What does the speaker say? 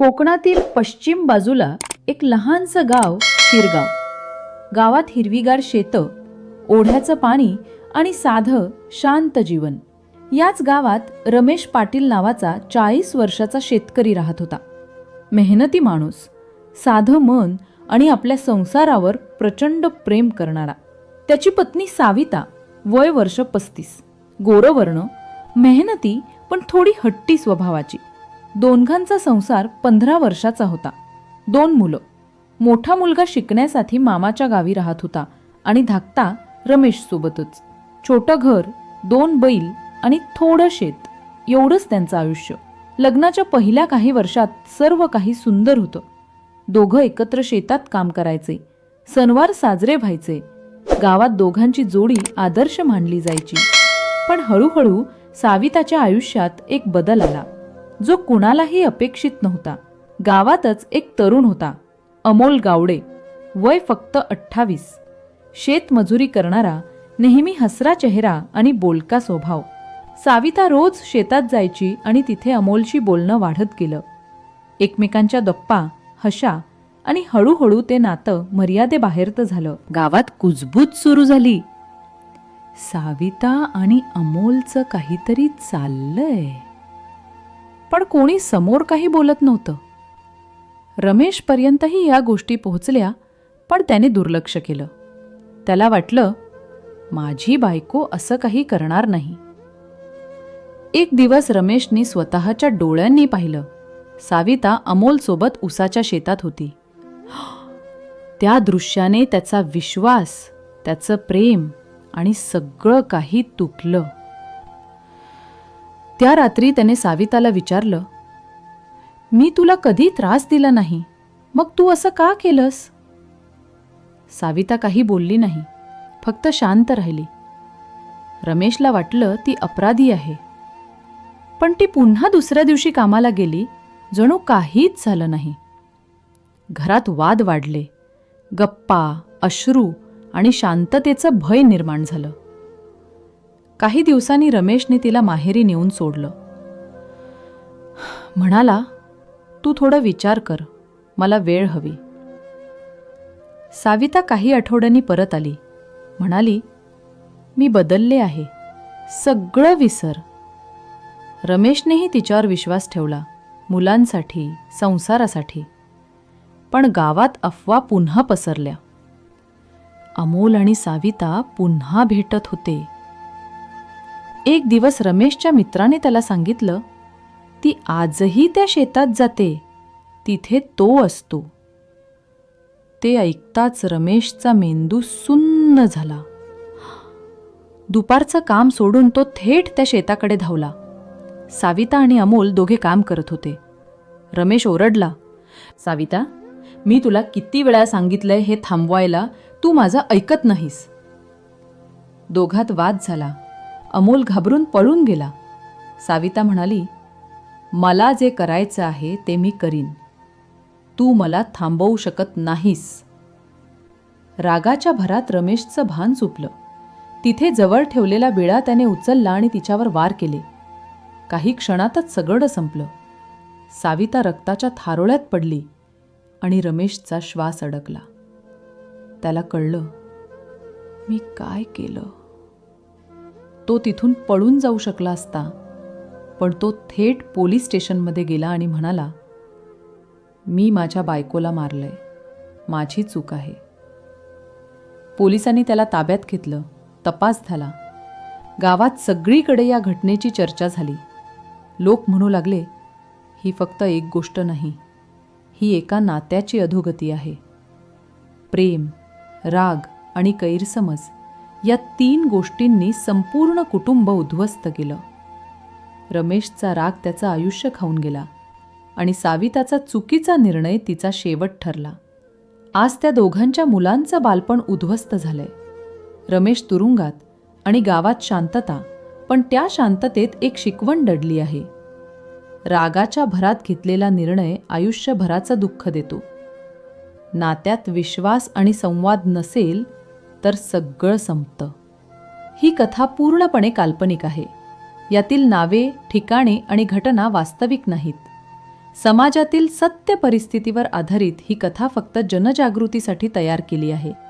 कोकणातील पश्चिम बाजूला एक लहानसं गाव शिरगाव. गावात हिरवीगार शेतं ओढ्याचं पाणी आणि साधं शांत जीवन. याच गावात रमेश पाटील नावाचा चाळीस वर्षाचा शेतकरी राहत होता. मेहनती माणूस साधं मन आणि आपल्या संसारावर प्रचंड प्रेम करणारा. त्याची पत्नी साविता वय वर्ष पस्तीस. गोरवर्ण मेहनती पण थोडी हट्टी स्वभावाची. दोनघांचा संसार पंधरा वर्षाचा होता. दोन मुलं. मोठा मुलगा शिकण्यासाठी मामाच्या गावी राहत होता आणि धाकता रमेशसोबतच. छोटं घर दोन बैल आणि थोडं शेत. एवढंच त्यांचं आयुष्य. लग्नाच्या पहिल्या काही वर्षात सर्व काही सुंदर होतं. दोघं एकत्र शेतात काम करायचे. सणवार साजरे व्हायचे. गावात दोघांची जोडी आदर्श मानली जायची. पण हळूहळू साविताच्या आयुष्यात एक बदल आला. जो कुणालाही अपेक्षित नव्हता. गावातच एक तरुण होता अमोल गावडे. वय फक्त अठ्ठावीस. शेतमजुरी करणारा नेहमी हसरा चेहरा आणि बोलका स्वभाव. साविता रोज शेतात जायची आणि तिथे अमोलशी बोलणं वाढत गेलं. एकमेकांच्या गप्पा हशा आणि हळूहळू ते नातं मर्यादेबाहेरचं झालं. गावात कुजबूज सुरू झाली. साविता आणि अमोलचं काहीतरी चाललंय. पण कोणी समोर काही बोलत नव्हतं. रमेशपर्यंतही या गोष्टी पोहोचल्या पण त्याने दुर्लक्ष केलं. त्याला वाटलं माझी बायको असं काही करणार नाही. एक दिवस रमेशनी स्वतःच्या डोळ्यांनी पाहिलं. साविता अमोलसोबत उसाच्या शेतात होती. त्या दृश्याने त्याचा विश्वास त्याचं प्रेम आणि सगळं काही तुटलं. त्या रात्री त्याने साविताला विचारलं मी तुला कधी त्रास दिला नाही? मग तू असं का केलंस? साविता काही बोलली नाही फक्त शांत राहिली. रमेशला वाटलं ती अपराधी आहे. पण ती पुन्हा दुसऱ्या दिवशी कामाला गेली जणू काहीच झालं नाही. घरात वाद वाढले गप्पा अश्रू आणि शांततेचं भय निर्माण झालं. काही दिवसांनी रमेशने तिला माहेरी नेऊन सोडलं. म्हणाला तू थोडा विचार कर मला वेळ हवी. साविता काही आठवड्यांनी परत आली. म्हणाली मी बदलले आहे. सगळं विसर. रमेशनेही तिच्यावर विश्वास ठेवला मुलांसाठी संसारासाठी. पण गावात अफवा पुन्हा पसरल्या. अमोल आणि साविता पुन्हा भेटत होते. एक दिवस रमेशच्या मित्राने त्याला सांगितलं ती आजही त्या शेतात जाते. तिथे तो असतो. ते ऐकताच रमेशचा मेंदू सुन्न झाला. दुपारचं काम सोडून तो थेट त्या शेताकडे धावला. साविता आणि अमोल दोघे काम करत होते. रमेश ओरडला साविता मी तुला किती वेळा सांगितलंय हे थांबवायला तू माझं ऐकत नाहीस. दोघात वाद झाला. अमोल घाबरून पळून गेला. साविता म्हणाली मला जे करायचं आहे ते मी करीन. तू मला थांबवू शकत नाहीस. रागाच्या भरात रमेशचं भान चुकलं तिथे जवळ ठेवलेला बिळा त्याने उचलला आणि तिच्यावर वार केले. काही क्षणातच सगळं संपलं. साविता रक्ताच्या थारोळ्यात पडली आणि रमेशचा श्वास अडकला. त्याला कळलं मी काय केलं? तो तिथून पळून जाऊ शकला असता. पण तो थेट पोलीस स्टेशनमध्ये गेला आणि म्हणाला मी माझ्या बायकोला मारलं आहे माझी चूक आहे. पोलिसांनी त्याला ताब्यात घेतलं. तपास झाला. गावात सगळीकडे या घटनेची चर्चा झाली. लोक म्हणू लागले ही फक्त एक गोष्ट नाही. ही एका नात्याची अधोगती आहे. प्रेम राग आणि गैरसमज या तीन गोष्टींनी संपूर्ण कुटुंब उद्ध्वस्त केलं. रमेशचा राग त्याचं आयुष्य खाऊन गेला आणि साविताचा चुकीचा निर्णय तिचा शेवट ठरला. आज त्या दोघांच्या मुलांचं बालपण उद्ध्वस्त झालंय. रमेश तुरुंगात आणि गावात शांतता पण त्या शांततेत एक शिकवण दडली आहे. रागाच्या भरात घेतलेला निर्णय आयुष्यभराचं दुःख देतो. नात्यात विश्वास आणि संवाद नसेल तर सगळं संपतं. ही कथा पूर्णपणे काल्पनिक आहे. यातील नावे ठिकाणे आणि घटना वास्तविक नाहीत. समाजातील सत्य परिस्थितीवर आधारित ही कथा फक्त जनजागृतीसाठी तयार केली आहे.